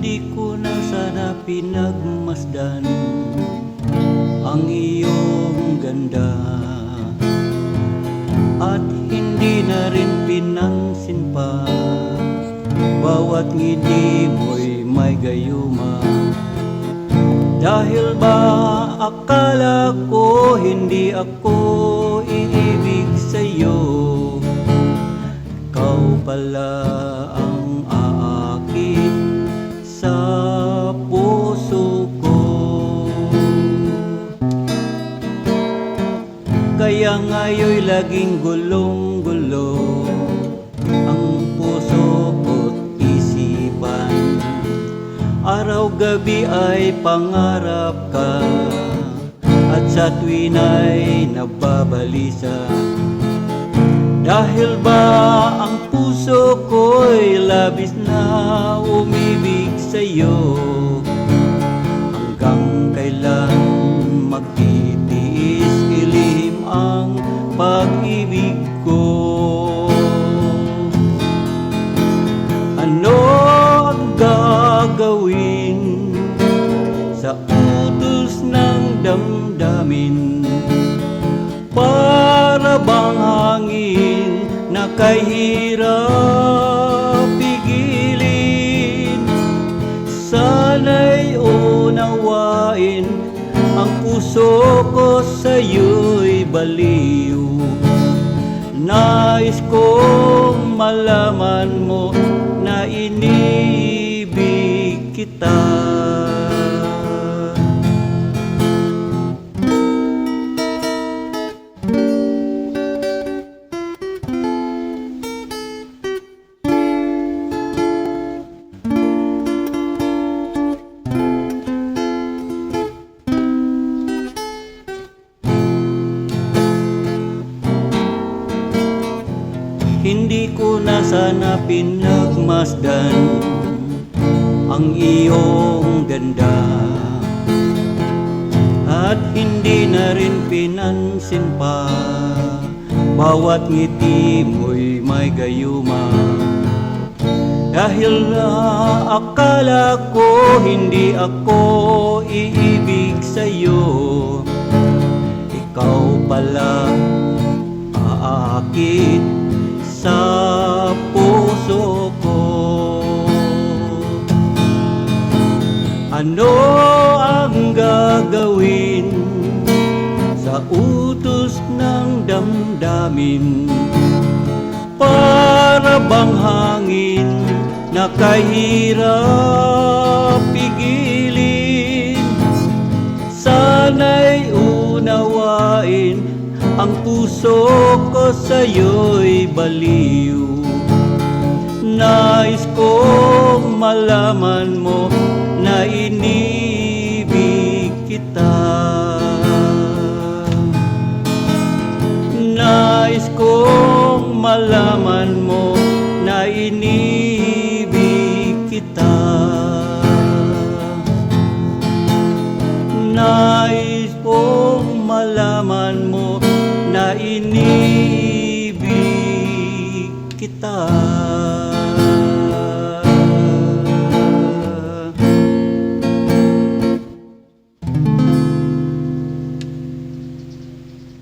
Hindi ko na sana pinagmasdan Ang iyong ganda. At hindi na rin pinansin pa Bawat ngiti mo'y may gayuma. Dahil ba akala ko hindi ako iibig sa'yo? Ikaw pala ang Kaya ngayon'y laging gulong-gulo Ang puso ko't isipan. Araw-gabi ay pangarap ka At sa tuwin ay nababalisa Dahil ba ang puso ko'y labis na umibig sa'yo Hanggang kailan magtitiis damdamin Para bang hangin na kahirap pigilin Sana'y unawain ang puso ko sa'yo'y baliw. Nais kong malaman mo na inibig kita Hindi ko na sana pinagmasdan ang iyong ganda. At hindi na rin pinansin pa Bawat ngiti mo'y may gayuma Dahil akala ko hindi ako iibig sa'yo Ikaw pala aakit sa puso ko. Ano ang gagawin sa utos ng damdamin? Para bang na kahirap pigilin. Sana'y unawain ang puso ko sa'yo'y baliw. Nais kong malaman mo na inibig kita. Nais kong malaman inibig kita